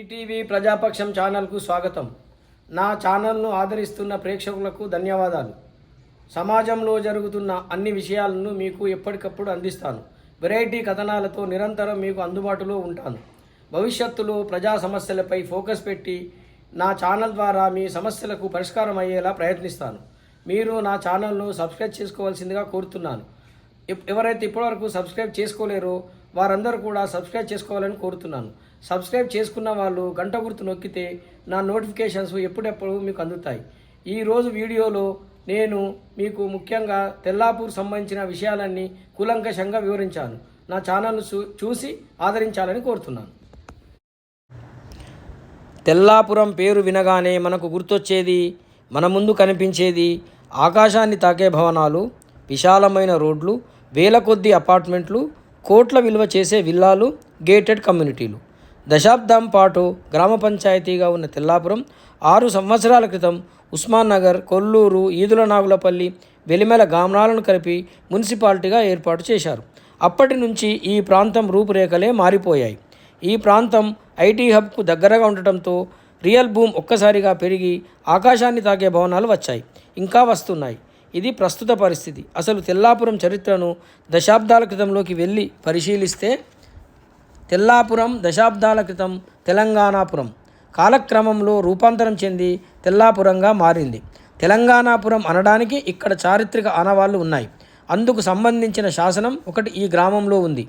ETV ప్రజాపక్షం ఛానల్కు స్వాగతం. నా ఛానల్ను ఆదరిస్తున్న ప్రేక్షకులకు ధన్యవాదాలు. సమాజంలో జరుగుతున్న అన్ని విషయాలను మీకు ఎప్పటికప్పుడు అందిస్తాను. వెరైటీ కథనాలతో నిరంతరం మీకు అందుబాటులో ఉంటాను. భవిష్యత్తులో ప్రజా సమస్యలపై ఫోకస్ పెట్టి నా ఛానల్ ద్వారా మీ సమస్యలకు పరిష్కారం అయ్యేలా ప్రయత్నిస్తాను. మీరు నా ఛానల్ను సబ్స్క్రైబ్ చేసుకోవాల్సిందిగా కోరుతున్నాను. ఎప్- ఎవరైతే ఇప్పటివరకు సబ్స్క్రైబ్ చేసుకోలేరో వారందరూ కూడా సబ్స్క్రైబ్ చేసుకోవాలని కోరుతున్నాను. సబ్స్క్రైబ్ చేసుకున్న వాళ్ళు గంట గుర్తు నొక్కితే నా నోటిఫికేషన్స్ ఎప్పుడెప్పుడు మీకు అందుతాయి. ఈరోజు వీడియోలో నేను మీకు ముఖ్యంగా తెల్లాపూర్ సంబంధించిన విషయాలన్నీ కూలంకషంగా వివరించాను. నా ఛానల్ను చూ చూసి ఆదరించాలని కోరుతున్నాను. తెల్లాపురం పేరు వినగానే మనకు గుర్తొచ్చేది మన ముందు కనిపించేది ఆకాశాన్ని తాకే భవనాలు విశాలమైన రోడ్లు వేల కొద్ది అపార్ట్మెంట్లు కోట్ల విలువ చేసే విల్లాలు గేటెడ్ కమ్యూనిటీలు దశాబ్దం పాటు గ్రామ పంచాయతీగా ఉన్న తెల్లాపురం ఆరు సంవత్సరాల క్రితం ఉస్మాన్ నగర్ కొల్లూరు ఈదుల నాగులపల్లి వెలిమెల గ్రామాలను కలిపి మున్సిపాలిటీగా ఏర్పాటు చేశారు. అప్పటి నుంచి ఈ ప్రాంతం రూపురేఖలే మారిపోయాయి. ఈ ప్రాంతం ఐటీ హబ్కు దగ్గరగా ఉండటంతో రియల్ భూమ్ ఒక్కసారిగా పెరిగి ఆకాశాన్ని తాకే భవనాలు వచ్చాయి. ఇంకా వస్తున్నాయి. ఇది ప్రస్తుత పరిస్థితి. అసలు తెల్లాపురం చరిత్రను దశాబ్దాల క్రితంలోకి వెళ్ళి పరిశీలిస్తే తెల్లాపురం దశాబ్దాల క్రితం తెలంగాణపురం కాలక్రమంలో రూపాంతరం చెంది తెల్లాపురంగా మారింది. తెలంగాణపురం అనడానికి ఇక్కడ చారిత్రక ఆనవాళ్ళు ఉన్నాయి. అందుకు సంబంధించిన శాసనం ఒకటి ఈ గ్రామంలో ఉంది.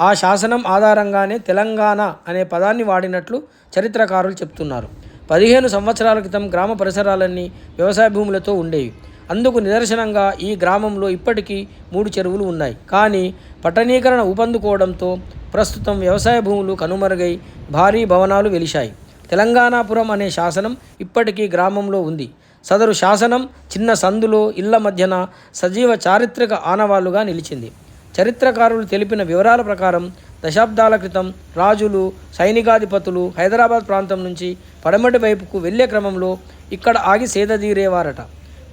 ఆ శాసనం ఆధారంగానే తెలంగాణ అనే పదాన్ని వాడినట్లు చరిత్రకారులు చెప్తున్నారు. పదిహేను సంవత్సరాల క్రితం గ్రామ పరిసరాలన్నీ వ్యవసాయ భూములతో ఉండేవి. అందుకు నిదర్శనంగా ఈ గ్రామంలో ఇప్పటికీ మూడు చెరువులు ఉన్నాయి. కానీ పట్టణీకరణ ఊపందుకోవడంతో ప్రస్తుతం వ్యవసాయ భూములు కనుమరుగై భారీ భవనాలు వెలిశాయి. తెలంగాణపురం అనే శాసనం ఇప్పటికీ గ్రామంలో ఉంది. సదరు శాసనం చిన్న సందులో ఇళ్ళ మధ్యన సజీవ చారిత్రక ఆనవాళ్ళుగా నిలిచింది. చరిత్రకారులు తెలిపిన వివరాల ప్రకారం దశాబ్దాల క్రితం రాజులు సైనికాధిపతులు హైదరాబాద్ ప్రాంతం నుంచి పడమటి వైపుకు వెళ్ళే క్రమంలో ఇక్కడ ఆగి సేదదీరేవారట.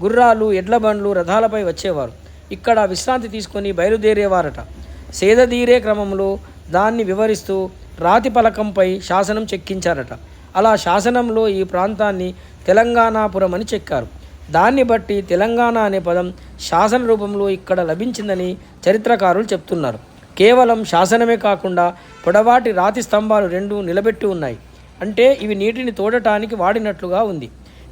గుర్రాలు ఎడ్ల బండ్లు రథాలపై వచ్చేవారు. ఇక్కడ విశ్రాంతి తీసుకొని బయలుదేరేవారట. సేదదీరే క్రమంలో దాన్ని వివరిస్తూ రాతి పలకంపై శాసనం చెక్కించారట. అలా శాసనంలో ఈ ప్రాంతాన్ని తెలంగాణపురం అని చెక్కారు. దాన్ని బట్టి తెలంగాణ అనే పదం శాసన రూపంలో ఇక్కడ లభించిందని చరిత్రకారులు చెప్తున్నారు. కేవలం శాసనమే కాకుండా పొడవాటి రాతి స్తంభాలు రెండు నిలబెట్టి ఉన్నాయి. అంటే ఇవి నీటిని తోడటానికి వాడినట్లుగా ఉంది.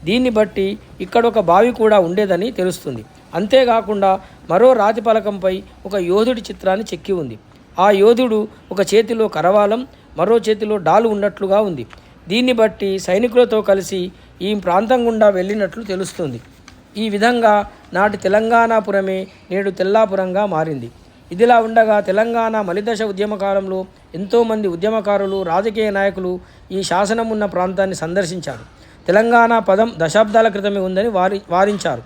దీన్ని బట్టి ఇక్కడ ఒక బావి కూడా ఉండేదని తెలుస్తుంది. అంతేకాకుండా మరో రాతి పలకంపై ఒక యోధుడి చిత్రాన్ని చెక్కి ఉంది. ఆ యోధుడు ఒక చేతిలో కరవాలం మరో చేతిలో డాలు ఉన్నట్లుగా ఉంది. దీన్ని బట్టి సైనికులతో కలిసి ఈ ప్రాంతం గుండా వెళ్ళినట్లు తెలుస్తుంది. ఈ విధంగా నాటి తెలంగాణపురమే నేడు తెల్లాపురంగా మారింది. ఇదిలా ఉండగా తెలంగాణ మలిదశ ఉద్యమ కాలంలో ఎంతోమంది ఉద్యమకారులు రాజకీయ నాయకులు ఈ శాసనం ఉన్న ప్రాంతాన్ని సందర్శించారు. తెలంగాణ పదం దశాబ్దాల క్రితమే ఉందని వారి వారించారు.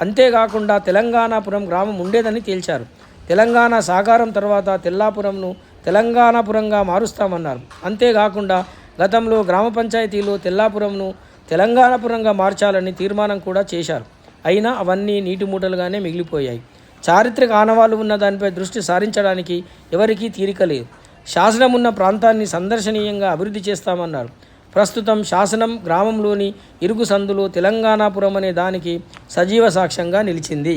అంతేకాకుండా తెలంగాణపురం గ్రామం ఉండేదని తేల్చారు. తెలంగాణ సాకారం తర్వాత తెల్లాపురంను తెలంగాణపురంగా మారుస్తామన్నారు. అంతేకాకుండా గతంలో గ్రామ పంచాయతీలో తెల్లాపురంను తెలంగాణపురంగా మార్చాలని తీర్మానం కూడా చేశారు. అయినా అవన్నీ నీటి మూటలుగానే మిగిలిపోయాయి. చారిత్రక ఆనవాళ్ళు ఉన్న దానిపై దృష్టి సారించడానికి ఎవరికీ తీరిక లేదు. శాసనం ఉన్న ప్రాంతాన్ని సందర్శనీయంగా అభివృద్ధి చేస్తామన్నారు. ప్రస్తుతం శాసనం గ్రామంలోని ఇరుగు సందులో తెలంగాణపురం అనే దానికి సజీవ సాక్ష్యంగా నిలిచింది.